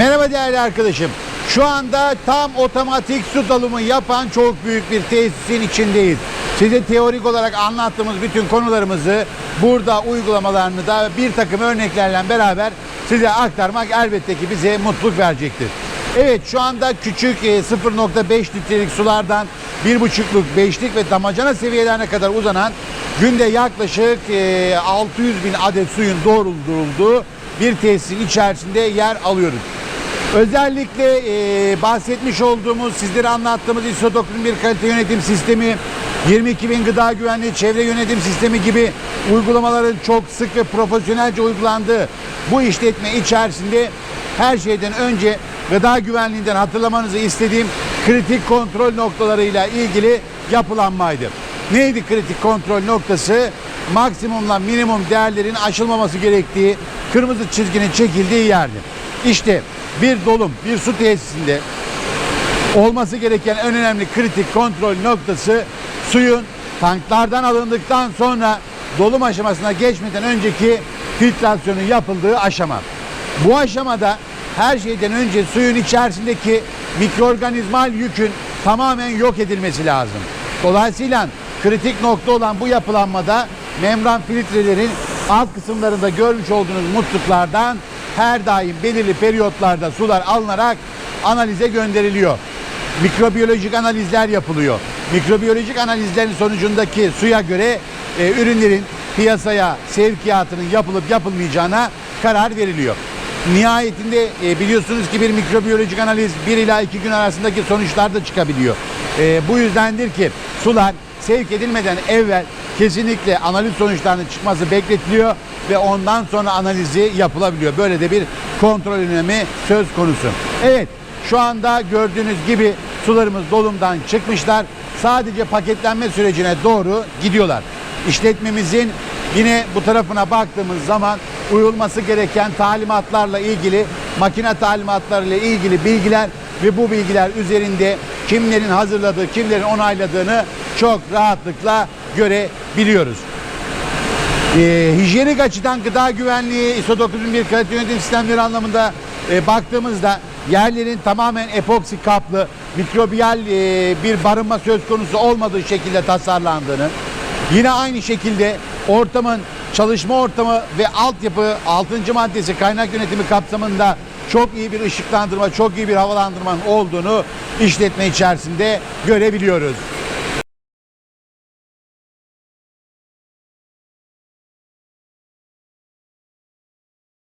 Merhaba değerli arkadaşım. Şu anda tam otomatik su dalımı yapan çok büyük bir tesisin içindeyiz. Size teorik olarak anlattığımız bütün konularımızı burada uygulamalarını da bir takım örneklerle beraber size aktarmak elbette ki bize mutluluk verecektir. Evet şu anda küçük e, 0.5 litrelik sulardan 1.5'luk 5'lik ve damacana seviyelerine kadar uzanan günde yaklaşık e, 600 bin adet suyun doldurulduğu bir tesisin içerisinde yer alıyoruz. Özellikle e, bahsetmiş olduğumuz, sizlere anlattığımız ISO 9001 kalite yönetim sistemi, 22 bin gıda güvenliği çevre yönetim sistemi gibi uygulamaların çok sık ve profesyonelce uygulandığı bu işletme içerisinde her şeyden önce gıda güvenliğinden hatırlamanızı istediğim kritik kontrol noktalarıyla ilgili yapılanmaydı. Neydi kritik kontrol noktası? Maksimumla minimum değerlerin aşılmaması gerektiği kırmızı çizginin çekildiği yerdi. İşte bir dolum, bir su tesisinde olması gereken en önemli kritik kontrol noktası suyun tanklardan alındıktan sonra dolum aşamasına geçmeden önceki filtrasyonun yapıldığı aşama. Bu aşamada her şeyden önce suyun içerisindeki mikroorganizmal yükün tamamen yok edilmesi lazım. Dolayısıyla kritik nokta olan bu yapılanmada membran filtrelerin alt kısımlarında görmüş olduğunuz musluklardan her daim belirli periyotlarda sular alınarak analize gönderiliyor. Mikrobiyolojik analizler yapılıyor. Mikrobiyolojik analizlerin sonucundaki suya göre e, ürünlerin piyasaya sevkiyatının yapılıp yapılmayacağına karar veriliyor. Nihayetinde e, biliyorsunuz ki bir mikrobiyolojik analiz 1 ila 2 gün arasındaki sonuçlar da çıkabiliyor. E, bu yüzdendir ki sular sevk edilmeden evvel kesinlikle analiz sonuçlarının çıkması bekletiliyor ve ondan sonra analizi yapılabiliyor. Böyle de bir kontrol önemi söz konusu. Evet şu anda gördüğünüz gibi sularımız dolumdan çıkmışlar. Sadece paketlenme sürecine doğru gidiyorlar. İşletmemizin yine bu tarafına baktığımız zaman uyulması gereken talimatlarla ilgili makine talimatlarıyla ilgili bilgiler ve bu bilgiler üzerinde kimlerin hazırladığı, kimlerin onayladığını çok rahatlıkla görebiliyoruz. E, hijyenik açıdan gıda güvenliği ISO 9001 kalite yönetim sistemleri anlamında e, baktığımızda yerlerin tamamen epoksi kaplı mikrobiyal e, bir barınma söz konusu olmadığı şekilde tasarlandığını yine aynı şekilde ortamın çalışma ortamı ve altyapı 6. maddesi kaynak yönetimi kapsamında çok iyi bir ışıklandırma, çok iyi bir havalandırmanın olduğunu işletme içerisinde görebiliyoruz.